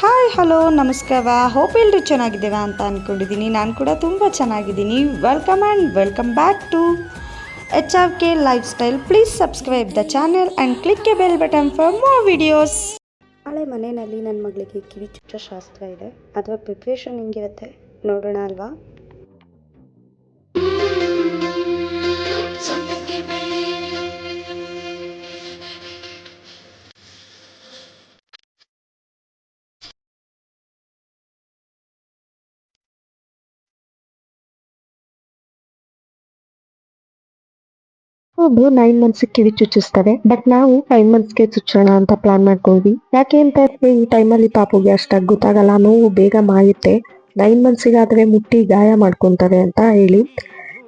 Hi hello ನಮಸ್ಕಾರ. Hope ಎಲ್ಲರೂ ಚೆನ್ನಾಗಿದ್ದೇವೆ ಅಂತ ಅಂದ್ಕೊಂಡಿದ್ದೀನಿ ನಾನು ಕೂಡ ತುಂಬ ಚೆನ್ನಾಗಿದ್ದೀನಿ. Welcome and welcome back to H R K lifestyle please subscribe the channel and click a bell button for more videos ನಾಳೆ ಮನೆಯಲ್ಲಿ ನನ್ನ ಮಗಳಿಗೆ ಕಿವಿ ಚುಚ್ಚೋ ಶಾಸ್ತ್ರ ಇದೆ. ಅಥವಾ ಪ್ರಿಪ್ರೇಷನ್ ಹೆಂಗಿರುತ್ತೆ ನೋಡೋಣ ಅಲ್ವಾ? ಒಬ್ರು ನೈನ್ ಮಂತ್ಸ್ ಕಿವಿ ಚುಚ್ಚಿಸ್ತವೆ ಬಟ್ ನಾವು ಫೈವ್ ಮಂತ್ಸ್ಗೆ ಚುಚ್ಚೋಣ ಅಂತ ಪ್ಲಾನ್ ಮಾಡ್ಕೊಂಡ್ವಿ ಯಾಕೆ ಅಂತ ಈ ಟೈಮಲ್ಲಿ ಪಾಪುಗೆ ಅಷ್ಟಾಗಿ ಗೊತ್ತಾಗಲ್ಲ. ನೋವು ಬೇಗ ಮಾಯುತ್ತೆ. ನೈನ್ ಮಂತ್ಸಿಗಾದ್ರೆ ಮುಟ್ಟಿ ಗಾಯ ಮಾಡ್ಕೊಂತವೆ ಅಂತ ಹೇಳಿ.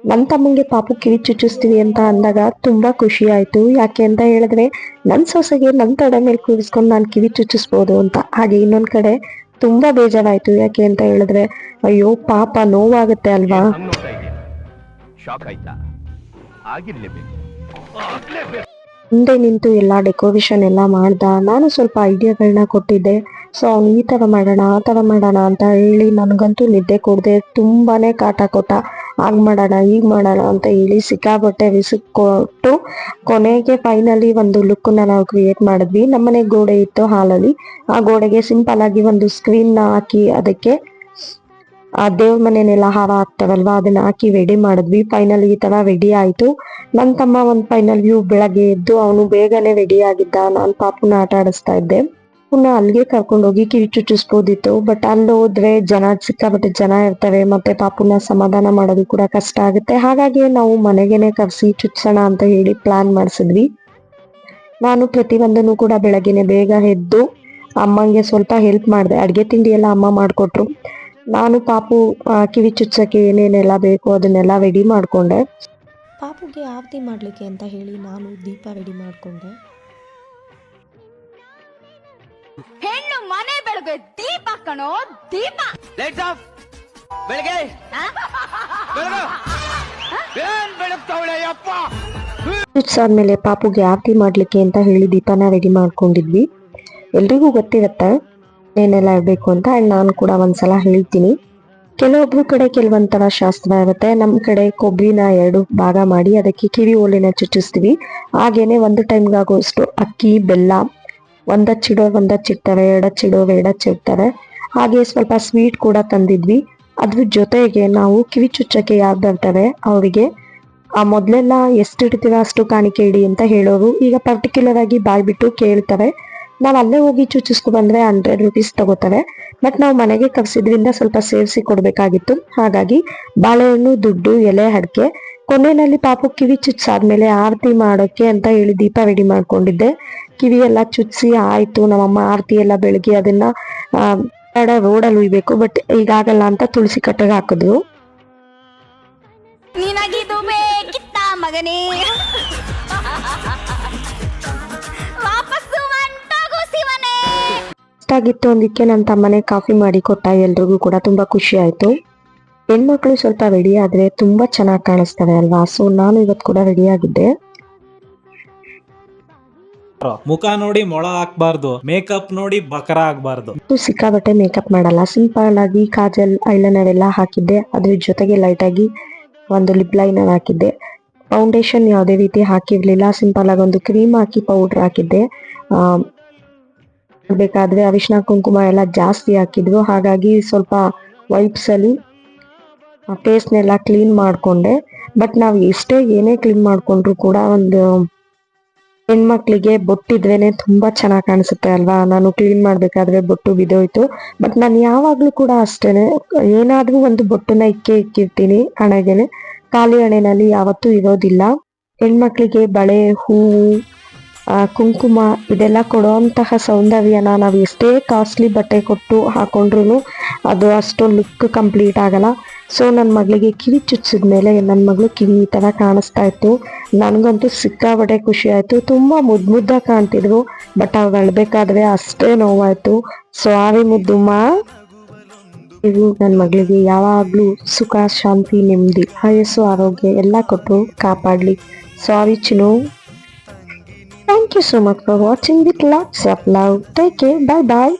ನನ್ನ ತಮ್ಮಂಗೆ ಪಾಪು ಕಿವಿ ಚುಚ್ಚಿಸ್ತೀವಿ ಅಂತ ಅಂದಾಗ ತುಂಬಾ ಖುಷಿ ಆಯ್ತು. ಯಾಕೆ ಅಂತ ಹೇಳಿದ್ರೆ ನನ್ನ ಸೊಸೆಗೆ ನನ್ನ ತೊಡೆ ಮೇಲೆ ಕೂರಿಸ್ಕೊಂಡು ನಾನು ಕಿವಿ ಚುಚ್ಚಿಸ್ಬೋದು ಅಂತ. ಹಾಗೆ ಇನ್ನೊಂದ್ ಕಡೆ ತುಂಬಾ ಬೇಜಾರಾಯ್ತು. ಯಾಕೆ ಅಂತ ಹೇಳಿದ್ರೆ ಅಯ್ಯೋ, ಪಾಪ ನೋವಾಗುತ್ತೆ ಅಲ್ವಾ? ಮುಂದೆ ನಿಂತು ಎಲ್ಲ ಡೆಕೋರೇಷನ್ ಎಲ್ಲ ಮಾಡ್ದ. ನಾನು ಸ್ವಲ್ಪ ಐಡಿಯಾಗಳನ್ನ ಕೊಟ್ಟಿದ್ದೆ. ಸೊ ಅವ್ನು ಈ ಥರ ಮಾಡೋಣ, ಆ ಥರ ಮಾಡೋಣ ಅಂತ ಹೇಳಿ ನನಗಂತೂ ನಿದ್ದೆ ಕೊಡದೆ ತುಂಬಾನೇ ಕಾಟ ಕೊಟ್ಟ. ಹಾಗ್ ಮಾಡೋಣ ಈಗ ಮಾಡೋಣ ಅಂತ ಹೇಳಿ ಸಿಕ್ಕಾಬಟ್ಟೆ ಕೊಟ್ಟು ಕೊನೆಗೆ ಫೈನಲಿ ಒಂದು ಲುಕ್ನ ನಾವು ಕ್ರಿಯೇಟ್ ಮಾಡಿದ್ವಿ. ನಮ್ಮನೆ ಗೋಡೆ ಇತ್ತು ಹಾಲಲ್ಲಿ. ಆ ಗೋಡೆಗೆ ಸಿಂಪಲ್ ಆಗಿ ಒಂದು ಸ್ಕ್ರೀನ್ನ ಹಾಕಿ ಅದಕ್ಕೆ ಆ ದೇವ್ರ ಮನೆನೆಲ್ಲ ಹಾರ ಹಾಕ್ತಾವಲ್ವಾ ಅದನ್ನ ಹಾಕಿ ರೆಡಿ ಮಾಡಿದ್ವಿ. ಫೈನಲ್ ಈ ತರ ರೆಡಿ ಆಯ್ತು. ನನ್ ತಮ್ಮ ಒಂದ್ ಫೈನಲ್ ವ್ಯೂ ಬೆಳಗ್ಗೆ ಎದ್ದು ಅವನು ಬೇಗನೆ ರೆಡಿ ಆಗಿದ್ದ. ನಾನ್ ಪಾಪುನ ಆಟ ಆಡಿಸ್ತಾ ಇದ್ದೆ. ಪುನಃ ಅಲ್ಲಿಗೆ ಕರ್ಕೊಂಡು ಹೋಗಿ ಕಿವಿ ಚುಚ್ಚಿಸ್ಬೋದಿತ್ತು ಬಟ್ ಅಲ್ಲಿ ಹೋದ್ರೆ ಜನ ಸಿಕ್ಕಾಪಟ್ಟೆ ಜನ ಇರ್ತವೆ. ಮತ್ತೆ ಪಾಪುನ ಸಮಾಧಾನ ಮಾಡೋದು ಕೂಡ ಕಷ್ಟ ಆಗುತ್ತೆ. ಹಾಗಾಗಿ ನಾವು ಮನೆಗೇನೆ ಕರ್ಸಿ ಚುಚ್ಚೋಣ ಅಂತ ಹೇಳಿ ಪ್ಲಾನ್ ಮಾಡಿಸಿದ್ವಿ. ನಾನು ಪ್ರತಿಯೊಂದನ್ನು ಕೂಡ ಬೆಳಗ್ಗೆನೆ ಬೇಗ ಎದ್ದು ಅಮ್ಮಂಗೆ ಸ್ವಲ್ಪ ಹೆಲ್ಪ್ ಮಾಡಿದೆ. ಅಡಿಗೆ ತಿಂಡಿ ಎಲ್ಲ ಅಮ್ಮ ಮಾಡ್ಕೊಟ್ರು. ನಾನು ಪಾಪು ಕಿವಿ ಚುಚ್ಚಕ್ಕೆ ಏನೇನೆಲ್ಲ ಬೇಕು ಅದನ್ನೆಲ್ಲ ರೆಡಿ ಮಾಡಿಕೊಂಡೆ. ಪಾಪುಗೆ ಆರತಿ ಮಾಡಲಿಕ್ಕೆ ಅಂತ ಹೇಳಿ ನಾನು ದೀಪ ರೆಡಿ ಮಾಡಿಕೊಂಡೆ. ಹೆಣ್ಣು ಮನೆ ಬೆಳಗ್ಗೆ ದೀಪ ಕಣೋ ದೀಪ. ಲೈಟ್ಸ್ ಆಫ್ ಬೆಳಗ್ಗೆ. ಏನ್ ಬೆಳಗ್ತಾವಳೆ ಅಪ್ಪ ಚುಚ್ಚಾದ್ಮೇಲೆ ಪಾಪುಗೆ ಆರತಿ ಮಾಡ್ಲಿಕ್ಕೆ ಅಂತ ಹೇಳಿ ದೀಪನ ರೆಡಿ ಮಾಡ್ಕೊಂಡಿದ್ವಿ. ಎಲ್ರಿಗೂ ಗೊತ್ತಿರತ್ತೆ ಏನೆಲ್ಲ ಇರಬೇಕು ಅಂತ ಆ್ಯಂಡ್ ನಾನು ಕೂಡ ಒಂದ್ಸಲ ಹೇಳ್ತೀನಿ. ಕೆಲವೊಬ್ರು ಕಡೆ ಕೆಲವೊಂಥರ ಶಾಸ್ತ್ರ ಇರುತ್ತೆ. ನಮ್ಮ ಕಡೆ ಕೊಬ್ಬರಿನ ಎರಡು ಭಾಗ ಮಾಡಿ ಅದಕ್ಕೆ ಕಿವಿ ಓಲೆನ ಚುಚ್ಚಿಸ್ತೀವಿ. ಹಾಗೇನೆ ಒಂದು ಟೈಮ್ಗಾಗುವಷ್ಟು ಅಕ್ಕಿ, ಬೆಲ್ಲ ಒಂದಚ್ಚಿಡೋ ಒಂದಚ್ಚಿಡ್ತಾರೆ ಎರಡಚ್ಚಿಡೋ ಎರಡಚ್ಚಿಡ್ತಾರೆ ಹಾಗೆ ಸ್ವಲ್ಪ ಸ್ವೀಟ್ ಕೂಡ ತಂದಿದ್ವಿ. ಅದ್ರ ಜೊತೆಗೆ ನಾವು ಕಿವಿ ಚುಚ್ಚಕ್ಕೆ ಯಾರು ಬರ್ತಾರೆ ಅವರಿಗೆ, ಆ ಮೊದಲೆಲ್ಲ ಎಷ್ಟು ಇಡ್ತೀರಾ ಅಷ್ಟು ಕಾಣಿಕೆ ಇಡಿ ಅಂತ ಹೇಳೋರು ಈಗ ಪರ್ಟಿಕ್ಯುಲರ್ ಆಗಿ ಬಾಯ್ಬಿಟ್ಟು ಕೇಳ್ತಾರೆ ನಾವ್ ಅಲ್ಲೇ ಹೋಗಿ ಚುಚ್ಚಿಸ್ಕೊ ಬಂದ್ರೆ ಹಂಡ್ರೆಡ್ ರುಪೀಸ್ ತಗೋತಾರೆ. ಬಟ್ ನಾವು ಮನೆಗೆ ಕರ್ಸಿದ್ರಿಂದ ಸ್ವಲ್ಪ ಸೇರಿಸಿ ಕೊಡ್ಬೇಕಾಗಿತ್ತು. ಹಾಗಾಗಿ ಬಾಳೆಹಣ್ಣು, ದುಡ್ಡು, ಎಲೆ, ಅಡಿಕೆ, ಕೊನೆಯಲ್ಲಿ ಪಾಪು ಕಿವಿ ಚುಚ್ಚಾದ್ಮೇಲೆ ಆರತಿ ಮಾಡೋಕೆ ಅಂತ ಹೇಳಿ ದೀಪ ರೆಡಿ ಮಾಡ್ಕೊಂಡಿದ್ದೆ. ಕಿವಿ ಎಲ್ಲ ಚುಚ್ಚಿ ಆಯ್ತು. ನಮ್ಮಮ್ಮ ಆರತಿ ಎಲ್ಲ ಬೆಳಗ್ಗೆ ಅದನ್ನ ರೋಡಲ್ಲಿ ಉಯ್ಬೇಕು ಬಟ್ ಈಗಾಗಲ್ಲ ಅಂತ ತುಳಸಿ ಕಟ್ಟೆಗೆ ಹಾಕಿದ್ರು. ಇಷ್ಟಾಗಿತ್ತು ಅಂದಿಕ್ಕೆ ನನ್ನ ತಮ್ಮನೆ ಕಾಫಿ ಮಾಡಿ ಕೊಟ್ಟ ಎಲ್ರಿಗೂ ಕೂಡ ತುಂಬಾ ಖುಷಿ ಆಯ್ತು. ಹೆಣ್ಮಕ್ಳು ಸ್ವಲ್ಪ ರೆಡಿ ಆದ್ರೆ ತುಂಬಾ ಚೆನ್ನಾಗಿ ಕಾಣಿಸ್ತವೆ ಅಲ್ವಾ? ಸೊ ನಾನು ಇವತ್ತು ಕೂಡ ರೆಡಿ ಆಗಿದ್ದೆ. ಮುಖ ನೋಡಿ ಮೊಳ ಹಾಕ್ಬಾರ್ದು ಮೇಕಪ್ ನೋಡಿ ಬಕರ ಆಗ್ಬಾರ್ದು. ಸಿಕ್ಕಾಬಟ್ಟೆ ಮೇಕಪ್ ಮಾಡಲ್ಲ. ಸಿಂಪಲ್ ಆಗಿ ಕಾಜಲ್ ಐಲೈನರ್ ಎಲ್ಲ ಹಾಕಿದ್ದೆ. ಅದ್ರ ಜೊತೆಗೆ ಲೈಟ್ ಆಗಿ ಒಂದು ಲಿಪ್ ಲೈನರ್ ಹಾಕಿದ್ದೆ. ಫೌಂಡೇಶನ್ ಯಾವುದೇ ರೀತಿ ಹಾಕಿರ್ಲಿಲ್ಲ. ಸಿಂಪಲ್ ಆಗಿ ಒಂದು ಕ್ರೀಮ್ ಹಾಕಿ ಪೌಡರ್ ಹಾಕಿದ್ದೆ. ಆ, ಬೇಕಾದ್ರೆ ಅರಿಶಿನ ಕುಂಕುಮ ಎಲ್ಲ ಜಾಸ್ತಿ ಹಾಕಿದ್ರು ಹಾಗಾಗಿ ಸ್ವಲ್ಪ ವೈಪ್ಸ್ ಅಲ್ಲಿ ಫೇಸ್ನೆಲ್ಲ ಕ್ಲೀನ್ ಮಾಡ್ಕೊಂಡೆ. ಬಟ್ ನಾವು ಎಷ್ಟೇ ಏನೇ ಕ್ಲೀನ್ ಮಾಡಿಕೊಂಡ್ರು ಕೂಡ ಒಂದು ಹೆಣ್ಮಕ್ಳಿಗೆ ಬೊಟ್ಟಿದ್ರೇನೆ ತುಂಬಾ ಚೆನ್ನಾಗಿ ಕಾಣಿಸುತ್ತೆ ಅಲ್ವಾ? ನಾನು ಕ್ಲೀನ್ ಮಾಡ್ಬೇಕಾದ್ರೆ ಬೊಟ್ಟು ಬಿದ್ದೋಯ್ತು. ಬಟ್ ನಾನು ಯಾವಾಗ್ಲೂ ಕೂಡ ಅಷ್ಟೇನೆ. ಏನಾದ್ರೂ ಒಂದು ಬೊಟ್ಟನ್ನ ಇಕ್ಕೇ ಇಕ್ಕಿರ್ತೀನಿ ಹಣೆಗೆನೆ. ಖಾಲಿ ಹಣೆನಲ್ಲಿ ಯಾವತ್ತೂ ಇರೋದಿಲ್ಲ. ಹೆಣ್ಮಕ್ಳಿಗೆ ಬಳೆ ಹೂವು ಕುಂಕುಮ ಇದೆಲ್ಲ ಕೊಡುವಂತಹ ಸೌಂದರ್ಯನ ನಾವು ಎಷ್ಟೇ ಕಾಸ್ಟ್ಲಿ ಬಟ್ಟೆ ಕೊಟ್ಟು ಹಾಕೊಂಡ್ರು ಅದು ಅಷ್ಟೊಂದು ಲುಕ್ ಕಂಪ್ಲೀಟ್ ಆಗಲ್ಲ. ಸೊ ನನ್ನ ಮಗಳಿಗೆ ಕಿವಿ ಚುಚ್ಚಿದ ಮೇಲೆ ನನ್ನ ಮಗಳು ಕಿವಿ ಈ ಥರ ಕಾಣಿಸ್ತಾ ಇತ್ತು. ನನಗಂತೂ ಸಿಕ್ಕಾಪಟ್ಟೆ ಖುಷಿ ಆಯಿತು. ತುಂಬ ಮುದ್ದು ಮುದ್ದಾಗಿ ಕಾಣ್ತಿದ್ರು ಬಟ್ ಅವ್ರು ಅಳ್ಬೇಕಾದ್ರೆ ಅಷ್ಟೇ ನೋವಾಯ್ತು. ಸಾರಿ ಮುದ್ದುಮ್ಮ ಇದು ನನ್ನ ಮಗಳಿಗೆ ಯಾವಾಗಲೂ ಸುಖ, ಶಾಂತಿ, ನೆಮ್ಮದಿ, ಆಯಸ್ಸು, ಆರೋಗ್ಯ ಎಲ್ಲ ಕೊಟ್ಟು ಕಾಪಾಡಲಿ. ಸಾರಿ ಚಿನ್ನು. Thank you so much for watching with lots of love. Take care. Bye bye.